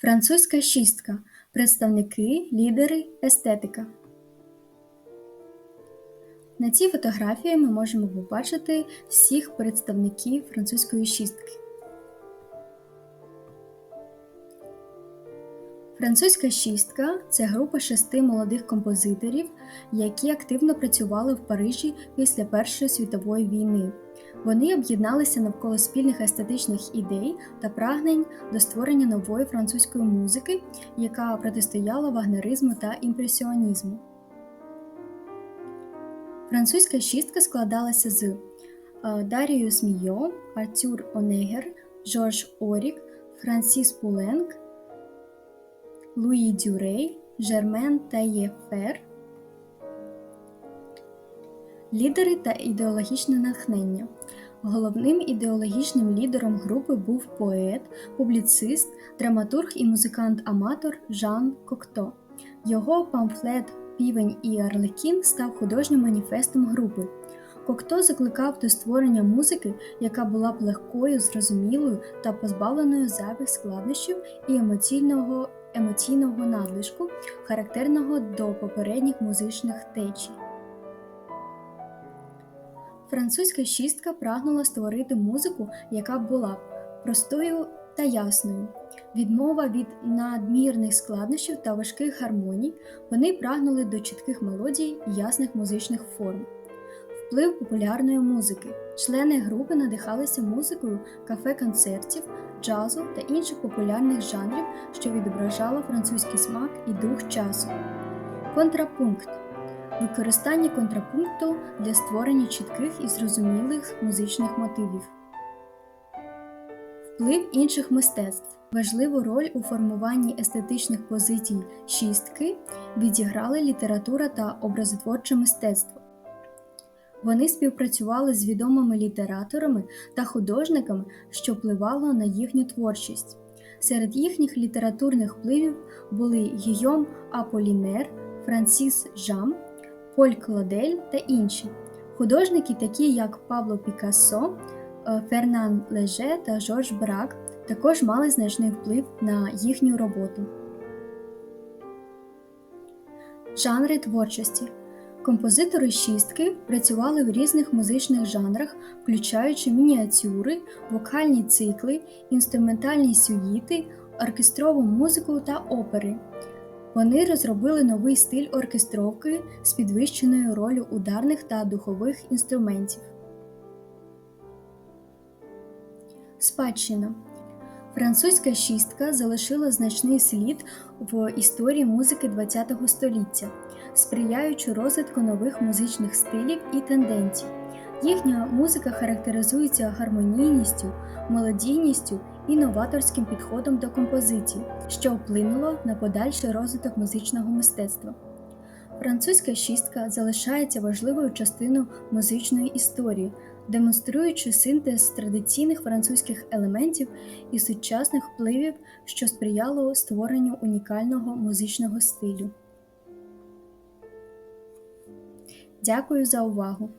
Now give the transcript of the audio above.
Французька шістка представники, лідери, естетика. На цій фотографії ми можемо побачити всіх представників французької шістки. Французька шістка це група шести молодих композиторів, які активно працювали в Парижі після Першої світової війни. Вони об'єдналися навколо спільних естетичних ідей та прагнень до створення нової французької музики, яка протистояла вагнеризму та імпресіонізму. Французька шістка складалася з е, Даріус Мійо, Артюр Онегер, Жорж Орік, Франсіс Пуленк, Луї Дюрей, Жермен Таєфер. Лідери та ідеологічне натхнення. Головним ідеологічним лідером групи був поет, публіцист, драматург і музикант-аматор Жан Кокто. Його памфлет Півень і Арлекін став художнім маніфестом групи. Кокто закликав до створення музики, яка була б легкою, зрозумілою та позбавленою зайвих складнощів і емоційного емоційного надлишку, характерного до попередніх музичних течій. Французька шістка прагнула створити музику, яка була б простою та ясною. Відмова від надмірних складнощів та важких гармоній, вони прагнули до чітких мелодій і ясних музичних форм. Вплив популярної музики. Члени групи надихалися музикою кафе-концертів, джазу та інших популярних жанрів, що відображало французький смак і дух часу. Контрапункт використання контрапункту для створення чітких і зрозумілих музичних мотивів. Вплив інших мистецтв. Важливу роль у формуванні естетичних позицій шістки відіграли література та образотворче мистецтво. Вони співпрацювали з відомими літераторами та художниками, що впливало на їхню творчість. Серед їхніх літературних впливів були Гійом Аполінер, Франсіс Жам, Поль Клодель та інші. Художники, такі як Пабло Пікассо, е, Фернан Леже та Жорж Брак, також мали значний вплив на їхню роботу. Жанри творчості Композитори шістки працювали в різних музичних жанрах, включаючи мініатюри, вокальні цикли, інструментальні сюїти, оркестрову музику та опери. Вони розробили новий стиль оркестровки з підвищеною ролью ударних та духових інструментів. Спадщина Французька шістка залишила значний слід в історії музики ХХ століття, сприяючи розвитку нових музичних стилів і тенденцій. Їхня музика характеризується гармонійністю, мелодійністю і новаторським підходом до композиції, що вплинуло на подальший розвиток музичного мистецтва. Французька шістка залишається важливою частиною музичної історії, демонструючи синтез традиційних французьких елементів і сучасних впливів, що сприяло створенню унікального музичного стилю. Дякую за увагу!